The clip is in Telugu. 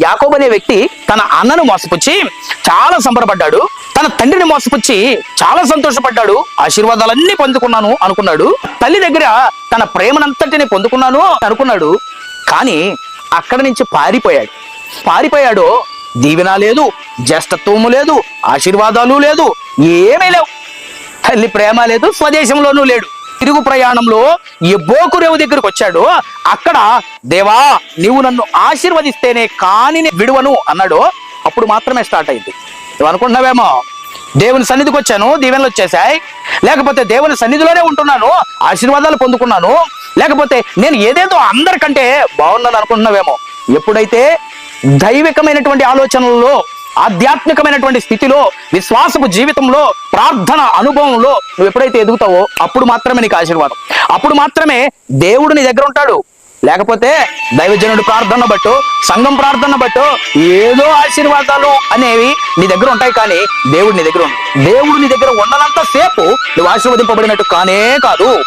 యాకోబు అనే వ్యక్తి తన అన్నను మోసపుచ్చి చాలా సంబరపడ్డాడు. తన తండ్రిని మోసపుచ్చి చాలా సంతోషపడ్డాడు. ఆశీర్వాదాలన్నీ పొందుకున్నాను అనుకున్నాడు. తల్లి దగ్గర తన ప్రేమనంతటిని పొందుకున్నాను అనుకున్నాడు. కానీ అక్కడి నుంచి పారిపోయాడు. పారిపోయాడు దీవెన లేదు జ్యేష్ఠత్వము లేదు ఆశీర్వాదాలు లేదు ఏమీ లేవు. తల్లి ప్రేమ లేదు స్వదేశంలోనూ లేడు. తిరుగు ప్రయాణంలో ఎబ్బోకు రేవు దగ్గరకు వచ్చాడు. అక్కడ దేవా నీవు నన్ను ఆశీర్వదిస్తేనే కాని విడువను అన్నాడు. అప్పుడు మాత్రమే స్టార్ట్ అయింది. నువ్వు అనుకుంటున్నావేమో? దేవుని సన్నిధికి వచ్చాను దీవెనలు వచ్చేసాయి లేకపోతే దేవుని సన్నిధిలోనే ఉంటున్నాను ఆశీర్వాదాలు పొందుకున్నాను. లేకపోతే నేను ఏదేదో అందరికంటే బాగున్నాను అనుకుంటున్నావేమో? ఎప్పుడైతే దైవికమైనటువంటి ఆలోచనలలో ఆధ్యాత్మికమైనటువంటి స్థితిలో విశ్వాసపు జీవితంలో ప్రార్థన అనుభవంలో నువ్వు ఎప్పుడైతే ఎదుగుతావో అప్పుడు మాత్రమే నీకు ఆశీర్వాదం. అప్పుడు మాత్రమే దేవుడు నీ దగ్గర ఉంటాడు. లేకపోతే దైవజనుడు ప్రార్థన బట్టు సంఘం ప్రార్థన బట్టు ఏదో ఆశీర్వాదాలు అనేవి నీ దగ్గర ఉంటాయి కానీ దేవుడు నీ దగ్గర ఉండడు. దేవుడు నీ దగ్గర ఉండనంత సేపు నువ్వు ఆశీర్వదింపబడినట్టు కానే కాదు.